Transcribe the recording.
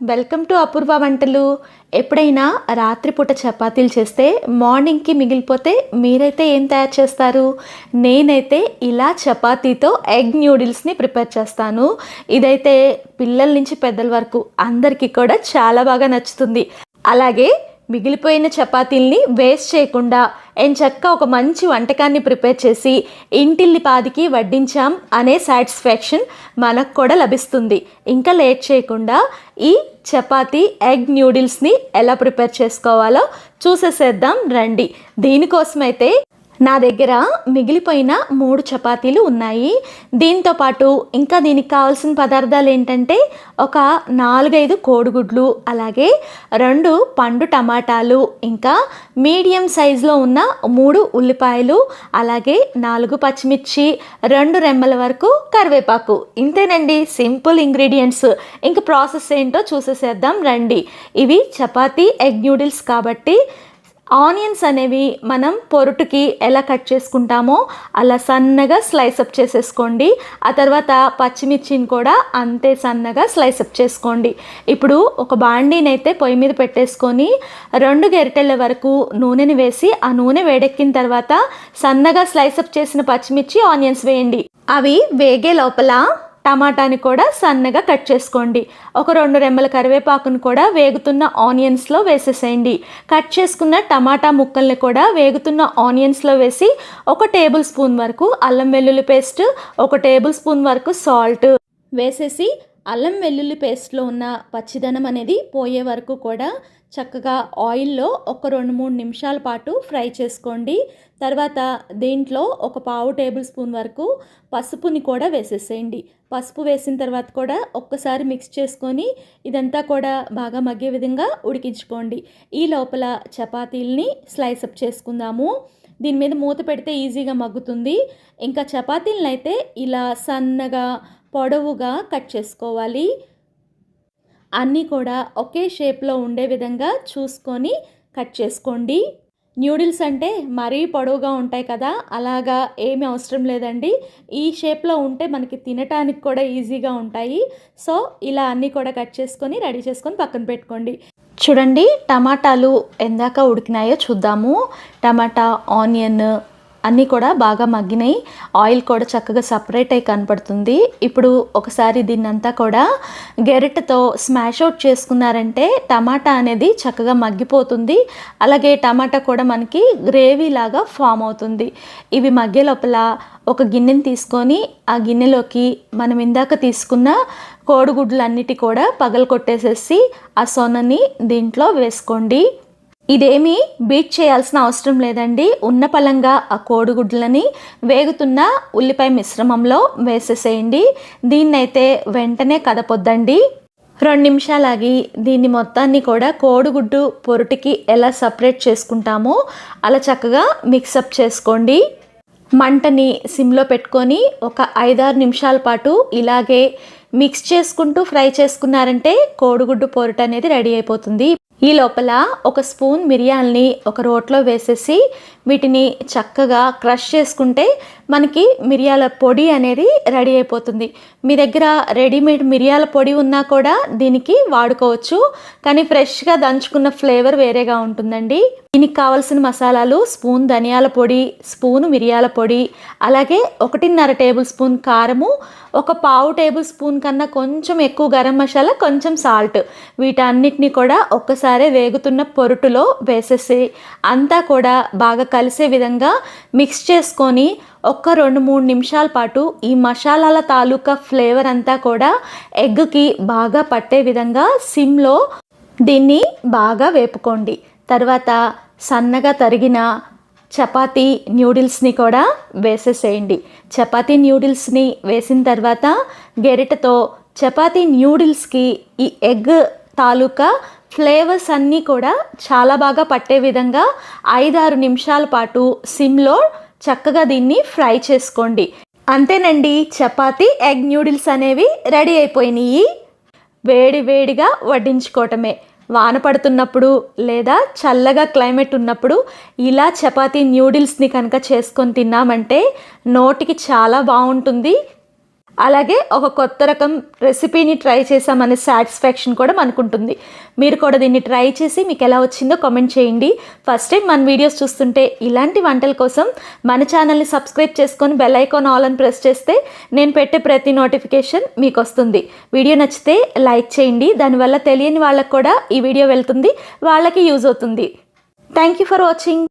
Welcome to అపూర్వ వంటలు. ఎప్పుడైనా రాత్రిపూట చపాతీలు చేస్తే మార్నింగ్కి మిగిలిపోతే మీరైతే ఏం తయారు చేస్తారు? నేనైతే ఇలా చపాతీతో ఎగ్ న్యూడిల్స్ని ప్రిపేర్ చేస్తాను. ఇదైతే పిల్లల నుంచి పెద్దల వరకు అందరికీ కూడా చాలా బాగా నచ్చుతుంది. అలాగే మిగిలిపోయిన చపాతీల్ని వేస్ట్ చేయకుండా ఎంచక్క ఒక మంచి వంటకాన్ని ప్రిపేర్ చేసి ఇంటిల్లి పాదికి వడ్డించాం అనే సాటిస్ఫాక్షన్ మనకు కూడా లభిస్తుంది. ఇంకా లేట్ చేయకుండా ఈ చపాతీ ఎగ్ న్యూడిల్స్ని ఎలా ప్రిపేర్ చేసుకోవాలో చూసేసేద్దాం రండి. దీనికోసమైతే నా దగ్గర మిగిలిపోయిన మూడు చపాతీలు ఉన్నాయి. దీంతో పాటు ఇంకా దీనికి కావాల్సిన పదార్థాలు ఏంటంటే ఒక నాలుగైదు కోడిగుడ్లు అలాగే రెండు పండు టమాటాలు ఇంకా మీడియం సైజులో ఉన్న మూడు ఉల్లిపాయలు అలాగే నాలుగు పచ్చిమిర్చి రెండు రెమ్మల వరకు కరివేపాకు. ఇంతేనండి సింపుల్ ఇంగ్రీడియంట్స్. ఇంక ప్రాసెస్ ఏంటో చూసేసేద్దాం రండి. ఇవి చపాతీ ఎగ్ న్యూడిల్స్ కాబట్టి ఆనియన్స్ అనేవి మనం పొరుటుకి ఎలా కట్ చేసుకుంటామో అలా సన్నగా స్లైస్ అప్ చేసేసుకోండి. ఆ తర్వాత పచ్చిమిర్చిని కూడా అంతే సన్నగా స్లైస్ అప్ చేసుకోండి. ఇప్పుడు ఒక బాండీని అయితే పొయ్యి మీద పెట్టేసుకొని రెండు గరిటెల వరకు నూనెని వేసి ఆ నూనె వేడెక్కిన తర్వాత సన్నగా స్లైస్ అప్ చేసిన పచ్చిమిర్చి ఆనియన్స్ వేయండి. అవి వేగే లోపల టమాటాని కూడా సన్నగా కట్ చేసుకోండి. ఒక రెండు రెమ్మల కరివేపాకును కూడా వేగుతున్న ఆనియన్స్లో వేసేసేయండి. కట్ చేసుకున్న టమాటా ముక్కల్ని కూడా వేగుతున్న ఆనియన్స్లో వేసి ఒక టేబుల్ స్పూన్ వరకు అల్లం వెల్లుల్లి పేస్ట్ ఒక టేబుల్ స్పూన్ వరకు సాల్ట్ వేసేసి అల్లం వెల్లుల్లి పేస్ట్లో ఉన్న పచ్చిదనం అనేది పోయే వరకు కూడా చక్కగా ఆయిల్లో ఒక రెండు మూడు నిమిషాల పాటు ఫ్రై చేసుకోండి. తర్వాత దీంట్లో ఒక పావు టేబుల్ స్పూన్ వరకు పసుపుని కూడా వేసేసేయండి. పసుపు వేసిన తర్వాత కూడా ఒక్కసారి మిక్స్ చేసుకొని ఇదంతా కూడా బాగా మగ్గే విధంగా ఉడికించుకోండి. ఈ లోపల చపాతీల్ని స్లైస్ అప్ చేసుకుందాము. దీని మీద మూత పెడితే ఈజీగా మగ్గుతుంది. ఇంకా చపాతీలను అయితే ఇలా సన్నగా పొడవుగా కట్ చేసుకోవాలి. అన్నీ కూడా ఒకే షేప్లో ఉండే విధంగా చూసుకొని కట్ చేసుకోండి. న్యూడిల్స్ అంటే మరీ పొడవుగా ఉంటాయి కదా అలాగా ఏమి అవసరం లేదండి. ఈ షేప్లో ఉంటే మనకి తినటానికి కూడా ఈజీగా ఉంటాయి. సో ఇలా అన్నీ కూడా కట్ చేసుకొని రెడీ చేసుకొని పక్కన పెట్టుకోండి. చూడండి టమాటాలు ఎందాక ఉడికినాయో చూద్దాము. టమాటా ఆనియన్ అన్నీ కూడా బాగా మగ్గినాయి. ఆయిల్ కూడా చక్కగా సపరేట్ అయి కనపడుతుంది. ఇప్పుడు ఒకసారి దీన్నంతా కూడా గెరిటతో స్మాష్ అవుట్ చేసుకున్నారంటే టమాటా అనేది చక్కగా మగ్గిపోతుంది. అలాగే టమాటా కూడా మనకి గ్రేవీ లాగా ఫామ్ అవుతుంది. ఇవి మగ్గే లోపల ఒక గిన్నెని తీసుకొని ఆ గిన్నెలోకి మనం ఇందాక తీసుకున్న కోడిగుడ్లన్నిటి కూడా పగలు కొట్టేసేసి ఆ సొనని దీంట్లో వేసుకోండి. ఇదేమీ బీట్ చేయాల్సిన అవసరం లేదండి. ఉన్న పలంగా ఆ కోడిగుడ్లని వేగుతున్న ఉల్లిపాయ మిశ్రమంలో వేసేసేయండి. దీన్నైతే వెంటనే కదపొద్దండి. రెండు నిమిషాలాగి దీన్ని మొత్తాన్ని కూడా కోడిగుడ్డు పొరుటికి ఎలా సపరేట్ చేసుకుంటామో అలా చక్కగా మిక్సప్ చేసుకోండి. మంటని సిమ్లో పెట్టుకొని ఒక ఐదారు నిమిషాల పాటు ఇలాగే మిక్స్ చేసుకుంటూ ఫ్రై చేసుకున్నారంటే కోడిగుడ్డు పొరుట అనేది రెడీ అయిపోతుంది. ఈ లోపల ఒక స్పూన్ మిరియాల్ని ఒక రోట్లో వేసేసి వీటిని చక్కగా క్రష్ చేసుకుంటే మనకి మిరియాల పొడి అనేది రెడీ అయిపోతుంది. మీ దగ్గర రెడీమేడ్ మిరియాల పొడి ఉన్నా కూడా దీనికి వాడుకోవచ్చు. కానీ ఫ్రెష్గా దంచుకున్న ఫ్లేవర్ వేరేగా ఉంటుందండి. దీనికి కావాల్సిన మసాలాలు స్పూన్ ధనియాల పొడి స్పూన్ మిరియాల పొడి అలాగే ఒకటిన్నర టేబుల్ స్పూన్ కారము ఒక పావు టేబుల్ స్పూన్ కన్నా కొంచెం ఎక్కువ గరం మసాలా కొంచెం సాల్ట్. వీటన్నిటిని కూడా ఒక్కసారి వేగుతున్న పొరుటులో వేసేసి అంతా కూడా బాగా కలిసే విధంగా మిక్స్ చేసుకొని ఒక్క రెండు మూడు నిమిషాల పాటు ఈ మసాలాల తాలూకా ఫ్లేవర్ అంతా కూడా ఎగ్కి బాగా పట్టే విధంగా సిమ్లో దీన్ని బాగా వేపుకోండి. తర్వాత సన్నగా తరిగిన చపాతీ న్యూడిల్స్ని కూడా వేసేసేయండి. చపాతీ న్యూడిల్స్ని వేసిన తర్వాత గెరిటతో చపాతీ న్యూడిల్స్కి ఈ ఎగ్ తాలూకా ఫ్లేవర్స్ అన్నీ కూడా చాలా బాగా పట్టే విధంగా ఐదారు నిమిషాల పాటు సిమ్లో చక్కగా దీన్ని ఫ్రై చేసుకోండి. అంతేనండి చపాతి ఎగ్ న్యూడిల్స్ అనేవి రెడీ అయిపోయినాయి. వేడి వేడిగా వడ్డించుకోవటమే. వాన పడుతున్నప్పుడు లేదా చల్లగా క్లైమేట్ ఉన్నప్పుడు ఇలా చపాతీ న్యూడిల్స్ని కనుక చేసుకొని తిన్నామంటే నోటికి చాలా బాగుంటుంది అలాగే ఒక కొత్త రకం రెసిపీని ట్రై చేసామనే సాటిస్ఫాక్షన్ కూడా మనకుంటుంది. మీరు కూడా దీన్ని ట్రై చేసి మీకు ఎలా వచ్చిందో కామెంట్ చేయండి. ఫస్ట్ టైం మన వీడియోస్ చూస్తుంటే ఇలాంటి వంటల కోసం మన ఛానల్ని సబ్స్క్రైబ్ చేసుకొని బెల్ ఐకాన్ ఆల్ అని ప్రెస్ చేస్తే నేను పెట్టే ప్రతి నోటిఫికేషన్ మీకు వస్తుంది వీడియో నచ్చితే లైక్ చేయండి. దానివల్ల తెలియని వాళ్ళకు కూడా ఈ వీడియో వెళ్తుంది. వాళ్ళకి యూజ్ అవుతుంది. Thank you for watching.